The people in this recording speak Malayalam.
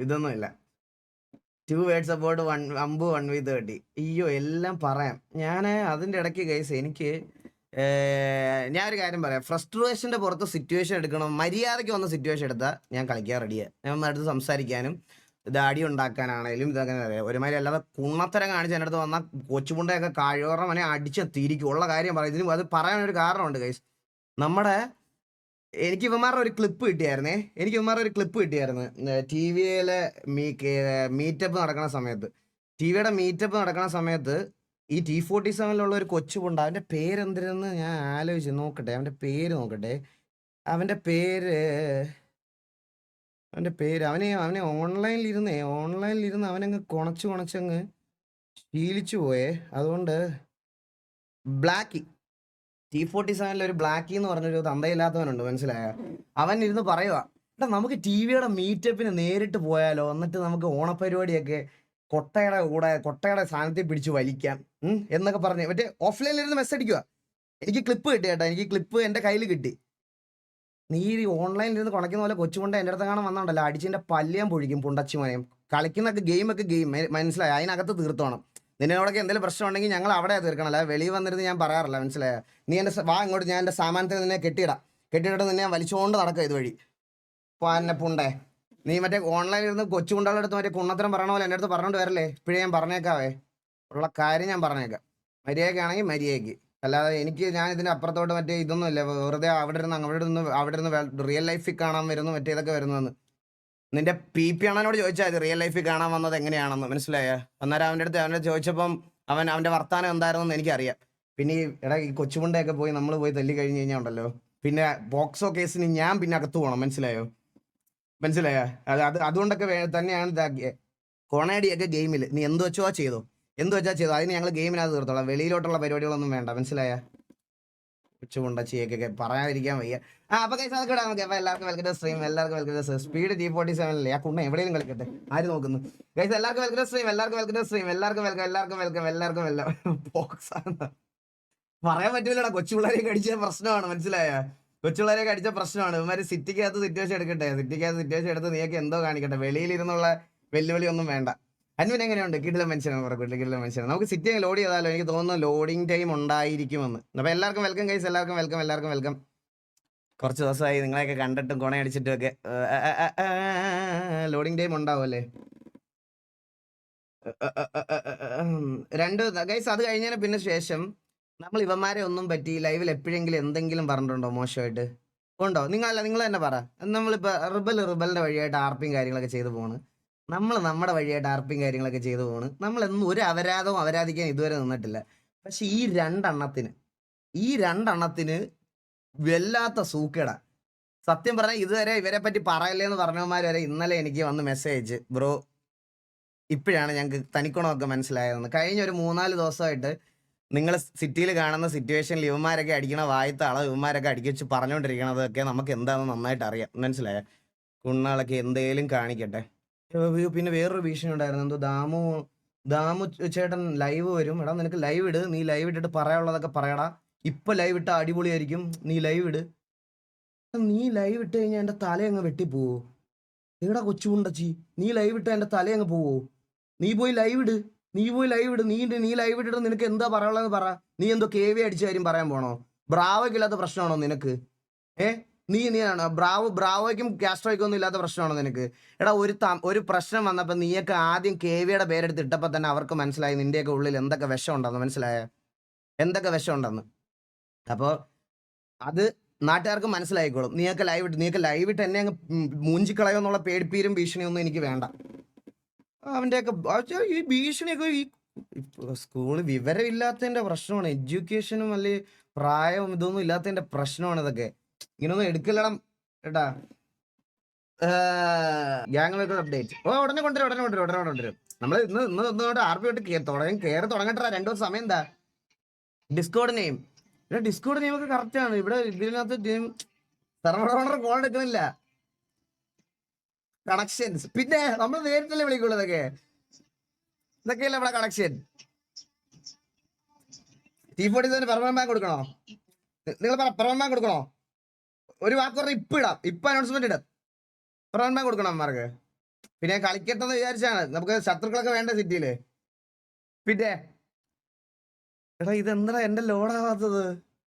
ഇതൊന്നുമില്ല. ടു വേർഡ്സ് അബൌട്ട് വൺ അമ്പു വൺ വി തേർട്ടി അയ്യോ എല്ലാം പറയാം. ഞാൻ അതിന്റെ ഇടയ്ക്ക് കേസ് എനിക്ക് ഞാൻ ഒരു കാര്യം പറയാം. ഫ്രസ്ട്രേഷന്റെ പുറത്ത് സിറ്റുവേഷൻ എടുക്കണം. മര്യാദയ്ക്ക് വന്ന സിറ്റുവേഷൻ എടുത്താൽ ഞാൻ കളിക്കാൻ റെഡിയാണ് ഞാൻ അടുത്ത് സംസാരിക്കാനും ഇത് അടി ഉണ്ടാക്കാനാണേലും ഇതങ്ങനെ അറിയാം ഒരുമാതിരി അല്ലാതെ കുണ്ണത്തരം കാണിച്ച് എന്റെ അടുത്ത് വന്നാൽ കൊച്ചുമുണ്ടയൊക്കെ കഴിവറമനെ മനെ അടിച്ച് തിരിക്കും. ഉള്ള കാര്യം പറയും ഇതിന് അത് പറയാനൊരു കാരണമുണ്ട് കൈസ് നമ്മുടെ എനിക്ക് ഇവന്മാരുടെ ഒരു ക്ലിപ്പ് കിട്ടിയായിരുന്നേ. എനിക്ക് ഇവന്മാരുടെ ഒരു ക്ലിപ്പ് കിട്ടിയായിരുന്നു. ടി വിയിലെ മീ മീറ്റപ്പ് നടക്കുന്ന സമയത്ത്. ടി വിയുടെ മീറ്റപ്പ് നടക്കുന്ന സമയത്ത് ഈ ടി ഫോർട്ടി സെവനിലുള്ള ഒരു കൊച്ചുപുണ്ട് അവന്റെ പേരെന്തിനെന്ന് ഞാൻ ആലോചിച്ച് നോക്കട്ടെ. അവന്റെ പേര് നോക്കട്ടെ. അവന്റെ പേര് അവന്റെ പേര് അവനെ അവനെ ഓൺലൈനിൽ ഇരുന്നേ ഓൺലൈനിൽ അവനങ്ങ് കുണച്ച് കുണച്ചങ്ങ് ശീലിച്ചു പോയേ. അതുകൊണ്ട് ബ്ലാക്കി ടി ഫോർട്ടി സെവനിൽ ഒരു ബ്ലാക്കി എന്ന് പറഞ്ഞൊരു തന്തയില്ലാത്തവനുണ്ട് മനസ്സിലായ? അവൻ ഇരുന്ന് പറയുക എടാ നമുക്ക് ടി വിയുടെ മീറ്റപ്പിന് നേരിട്ട് പോയാലോ? എന്നിട്ട് നമുക്ക് ഓണപരിപാടിയൊക്കെ കൊട്ടയുടെ കൂടെ കൊട്ടയുടെ സാധനത്തിൽ പിടിച്ച് വലിക്കാം. എന്നൊക്കെ പറഞ്ഞ് മറ്റേ ഓഫ്ലൈനിൽ ഇരുന്ന് മെസ്സേജ് അടിക്കുക എനിക്ക് ക്ലിപ്പ് കിട്ടി കേട്ടോ എനിക്ക് ക്ലിപ്പ് എന്റെ കയ്യിൽ കിട്ടി. നീ ഈ ഓൺലൈനിൽ ഇരുന്ന് കുണയ്ക്കുന്ന പോലെ കൊച്ചുകൊണ്ട് എന്റെ അടുത്ത് കാണാൻ വന്നോണ്ടല്ലോ അടിച്ചിന്റെ പല്ലിയാൻ പൊഴിക്കും പുണ്ടച്ചി മോനെയും കളിക്കുന്നൊക്കെ ഗെയിമൊക്കെ ഗെയിം മനസ്സിലായി? അതിനകത്ത് തീർത്തോണം. നിന്നോടൊക്കെ എന്തെങ്കിലും പ്രശ്നം ഉണ്ടെങ്കിൽ ഞങ്ങൾ അവിടെ തീർക്കണം. അല്ല വെളിയിൽ വന്നിരുന്ന് ഞാൻ പറയാറില്ല മനസ്സിലായ? നീ എന്റെ വാ ഇങ്ങോട്ട് ഞാൻ എന്റെ സാമാനത്തിൽ നിന്നെ കെട്ടിയിടാം. കെട്ടിയിടത്ത് നിന്നെ ഞാൻ വലിച്ചുകൊണ്ട് നടക്കുക ഇതുവഴി. പാന്നെ പുണ്ടേ. നീ മറ്റേ ഓൺലൈനിൽ ഇരുന്ന് കൊച്ചു കുണ്ടാളുടെ അടുത്ത് മറ്റേ കുണ്ണത്തരം പറയണ പോലെ എന്റെ അടുത്ത് പറഞ്ഞോണ്ട് വരല്ലേ? ഇപ്പോഴേ ഞാൻ പറഞ്ഞേക്കാവേ. ഉള്ള കാര്യം ഞാൻ പറഞ്ഞേക്കാം. മര്യാദക്കാണെങ്കിൽ മര്യാദയ്ക്ക് അല്ലാതെ എനിക്ക് ഞാൻ ഇതിന്റെ അപ്പുറത്തോട്ട് മറ്റേ ഇതൊന്നും ഇല്ല വെറുതെ അവിടെ ഇരുന്ന് അവിടെ ഇരുന്ന് അവിടെ ഇരുന്ന് റിയൽ ലൈഫിൽ കാണാൻ വരുന്നു മറ്റേ ഇതൊക്കെ വരുന്നതെന്ന്. നിന്റെ പി പി അണ്ണനോട് ചോദിച്ചാൽ മതി റിയൽ ലൈഫിൽ കാണാൻ വന്നത് എങ്ങനെയാണെന്ന്. മനസ്സിലായ? അന്നേരം അവന്റെ അടുത്ത് അവന്റെ ചോദിച്ചപ്പം അവൻ അവന്റെ വർത്താനം എന്തായിരുന്നെന്ന് എനിക്കറിയാം. പിന്നെ ഈ എടാ ഈ കൊച്ചുമുണ്ടയൊക്കെ പോയി നമ്മൾ പോയി തല്ലി കഴിഞ്ഞ് കഴിഞ്ഞാൽ ഉണ്ടല്ലോ. പിന്നെ ബോക്സോ കേസിന് ഞാൻ പിന്നെ അകത്ത് പോകണം മനസ്സിലായോ? മനസ്സിലായോ? അത് അത് അതുകൊണ്ടൊക്കെ തന്നെയാണ് ഇതാക്കിയത് കൊണേഡിയൊക്കെ ഗെയിമിൽ നീ എന്ത് വെച്ചോ ചെയ്തോ. എന്ത് വെച്ചാൽ ചെയ്തോ? അതിന് ഞങ്ങൾ ഗെയിമിനകത്ത് തീർത്തോളാം വെളിയിലോട്ടുള്ള പരിപാടികളൊന്നും വേണ്ട. മനസ്സിലായ? കൊച്ചുമുണ്ടച്ചിയൊക്കെ പറയാതിരിക്കാൻ വയ്യ. ആ അപ്പൊ കൈസ് അതൊക്കെ ഇടാം നമുക്ക്. അപ്പൊ എല്ലാവർക്കും വെൽക്കം സ്ട്രീം എല്ലാവർക്കും വെൽക്കം സ്പീഡ് ജി ഫോർട്ടി സെവനിലെ ആ കുണ്ണ എവിടെയും കളിക്കട്ടെ? ആര് നോക്കുന്നു? കൈസ് എല്ലാവർക്കും വെൽക്കം സ്ട്രീം എല്ലാവർക്കും വെൽക്കം സ്ട്രീം എല്ലാവർക്കും വെൽക്കം എല്ലാവർക്കും വെൽക്കം എല്ലാവർക്കും വെൽക്കം ബോക്സ് ആണ്. പറയാൻ പറ്റൂലടാ. കൊച്ചു പിള്ളേരെ അടിച്ച പ്രശ്നമാണ്. മനസ്സിലായ? കൊച്ചു അടിച്ച പ്രശ്നമാണ്. ഇവന്മാര് സിറ്റിക്കകത്ത് സിറ്റുവേഷൻ എടുക്കട്ടെ. സിറ്റിക്കകത്ത് സിറ്റുവേഷൻ എടുത്ത് നീയൊക്കെ എന്തോ കാണിക്കട്ടെ. വെളിയിലിരുന്നുള്ള വെല്ലുവിളി ഒന്നും വേണ്ട. അൻവിൻ എങ്ങനെയുണ്ട് കിടില മനുഷ്യനാണ് പറയട്ടെ കിടില മനുഷ്യനാണ് നമുക്ക് സിറ്റി ലോഡ് ചെയ്താലോ എനിക്ക് തോന്നുന്നു ലോഡിങ് ടൈം ഉണ്ടായിരിക്കുമെന്ന് അപ്പോൾ എല്ലാവർക്കും വെൽക്കം കൈസ് എല്ലാവർക്കും വെൽക്കം എല്ലാവർക്കും വെൽക്കം കുറച്ച് ദിവസമായി നിങ്ങളെയൊക്കെ കണ്ടിട്ടും കൊണയടിച്ചിട്ടും ഒക്കെ ലോഡിങ് ടൈം ഉണ്ടാവും അല്ലേ രണ്ട് ഗൈസ് അത് കഴിഞ്ഞതിന് പിന്നെ ശേഷം നമ്മൾ ഇവന്മാരെ ഒന്നും പറ്റി ലൈവിൽ എപ്പോഴെങ്കിലും എന്തെങ്കിലും പറഞ്ഞിട്ടുണ്ടോ മോശമായിട്ട് ഉണ്ടോ നിങ്ങളല്ല നിങ്ങൾ തന്നെ പറ നമ്മളിപ്പോൾ റിബൽ റിബലിന്റെ വഴിയായിട്ട് ആർപ്പിയും കാര്യങ്ങളൊക്കെ ചെയ്തു പോണ് നമ്മൾ നമ്മുടെ വഴിയായിട്ട് ആർപ്പിയും കാര്യങ്ങളൊക്കെ ചെയ്തു പോണ്. നമ്മൾ എന്നും ഒരു അപരാധവും അപരാധിക്കാൻ ഇതുവരെ നിന്നിട്ടില്ല. പക്ഷെ ഈ രണ്ടെണ്ണത്തിന് ഈ രണ്ടെണ്ണത്തിന് വല്ലാത്ത സൂക്കേട. സത്യം പറഞ്ഞാൽ ഇതുവരെ ഇവരെ പറ്റി പറയല്ലേ എന്ന് പറഞ്ഞവന്മാർ വരെ ഇന്നലെ എനിക്ക് വന്ന് മെസ്സേജ് ബ്രോ ഇപ്പോഴാണ് ഞങ്ങൾക്ക് തനിക്കുണമൊക്കെ മനസ്സിലായതെന്ന്. കഴിഞ്ഞ ഒരു മൂന്നാൽ ദിവസമായിട്ട് നിങ്ങൾ സിറ്റിയിൽ കാണുന്ന സിറ്റുവേഷനിൽ ഇവന്മാരൊക്കെ അടിക്കണ വായത്ത അളവ് ഇവന്മാരൊക്കെ അടിക്കിച്ച് പറഞ്ഞുകൊണ്ടിരിക്കണതൊക്കെ നമുക്ക് എന്താണെന്ന് നന്നായിട്ട് അറിയാം മനസ്സിലായ? കുണ്ണാളൊക്കെ എന്തേലും കാണിക്കട്ടെ. പിന്നെ വേറൊരു ഭീഷണി ഉണ്ടായിരുന്നു. എന്തോ ദാമു ദാമു ചേട്ടൻ ലൈവ് വരും. എടാ നിനക്ക് ലൈവ് ഇട്. നീ ലൈവ് ഇട്ടിട്ട് പറയാനുള്ളതൊക്കെ പറയടാ. ഇപ്പൊ ലൈവ് ഇട്ട അടിപൊളിയായിരിക്കും. നീ ലൈവ് ഇട്. നീ ലൈവ് ഇട്ട് കഴിഞ്ഞാൽ എന്റെ തലയങ്ങ് വെട്ടിപ്പോവോ? എവിടെ കൊച്ചുണ്ടച്ചി നീ ലൈവ് ഇട്ട എന്റെ തലയങ്ങ് പോവോ? നീ പോയി ലൈവ് ഇട്. നീ പോയി ലൈവ് ഇട്. നീ നീ ലൈവ് ഇട്ടിട്ട് നിനക്ക് എന്താ പറയാനുള്ളതെന്ന് പറ. നീ എന്തോ കെ വി അടിച്ച കാര്യം പറയാൻ പോണോ? ബ്രാവക്കില്ലാത്ത പ്രശ്നമാണോ നിനക്ക്? ഏ? നീ നീ ആണോ? ബ്രാവോ ബ്രാവോയ്ക്കും കാസ്ട്രോയ്ക്കും ഒന്നും ഇല്ലാത്ത പ്രശ്നമാണോ നിനക്ക്? എടാ ഒരു ഒരു പ്രശ്നം വന്നപ്പോൾ നീയൊക്കെ ആദ്യം കെ വിയുടെ പേരെടുത്ത് ഇട്ടപ്പോൾ തന്നെ അവർക്ക് മനസ്സിലായി നിന്റെയൊക്കെ ഉള്ളിൽ എന്തൊക്കെ വിഷം ഉണ്ടെന്ന് മനസ്സിലായ? എന്തൊക്കെ വിഷം ഉണ്ടെന്ന്? അപ്പോൾ അത് നാട്ടുകാർക്ക് മനസ്സിലായിക്കോളും. നീയൊക്കെ ലൈവ് ഇട്ട് നീയൊക്കെ ലൈവ് ഇട്ട് എന്നെ അങ്ങ് മൂഞ്ചിക്കളയോ എന്നുള്ള പേടിപ്പീരും ഭീഷണിയൊന്നും എനിക്ക് വേണ്ട. അവന്റെയൊക്കെ ഈ ഭീഷണിയൊക്കെ ഈ സ്കൂൾ വിവരമില്ലാത്തതിന്റെ പ്രശ്നമാണ്. എഡ്യൂക്കേഷനും അല്ലെങ്കിൽ പ്രായവും ഇതൊന്നും ഇല്ലാത്തതിന്റെ പ്രശ്നമാണ് ഇതൊക്കെ. ഇങ്ങനൊന്നും എടുക്കലടം കേട്ടാ ഗ്യാങ്ങുമായിട്ട് അപ്ഡേറ്റ് ഓ ഉടനെ കൊണ്ടുവരും ഉടനെ കൊണ്ടുവരും ഉടനെ കൊണ്ടുവരും. നമ്മൾ ഇന്ന് ഇന്ന് ഇന്നുകൊണ്ട് ആർ പി തൊട്ട് തുടങ്ങി കയറി തുടങ്ങട്ടാ രണ്ടു ദിവസം സമയം എന്താ? ഡിസ്കോഡ് നെയിം ഇവിടെ ഡിസ്കോഡ് നെയിം ഒക്കെ കറക്റ്റ് ആണ്. ഇവിടെ ഇതിനകത്ത് ടീം സെർവർ ഓണർ കോൾ എടുക്കുന്നില്ല. കണക്ഷൻസ് പിന്നെ നമ്മൾ നേരിട്ടല്ലേ വിളിക്കുള്ളൂ ഇതൊക്കെ? ഇതൊക്കെയല്ലേ ഇവിടെ connection T forty seven permanent bank കൊടുക്കണോ നിങ്ങൾ പെർമനന്റ് ബാങ്ക് കൊടുക്കണോ? ഒരു വാക്ക് പറഞ്ഞാൽ ഇപ്പൊ ഇടാം. ഇപ്പൊ അനൗൺസ്മെന്റ് ഇടാം. പ്രധാന കൊടുക്കണം അമ്മമാർക്ക് പിന്നെ കളിക്കട്ടെന്ന് വിചാരിച്ചാണ്. നമുക്ക് ശത്രുക്കളൊക്കെ വേണ്ട സിറ്റിയിൽ പിന്നെ? എടാ ഇതെന്താ എന്റെ ലോഡാവാത്തത്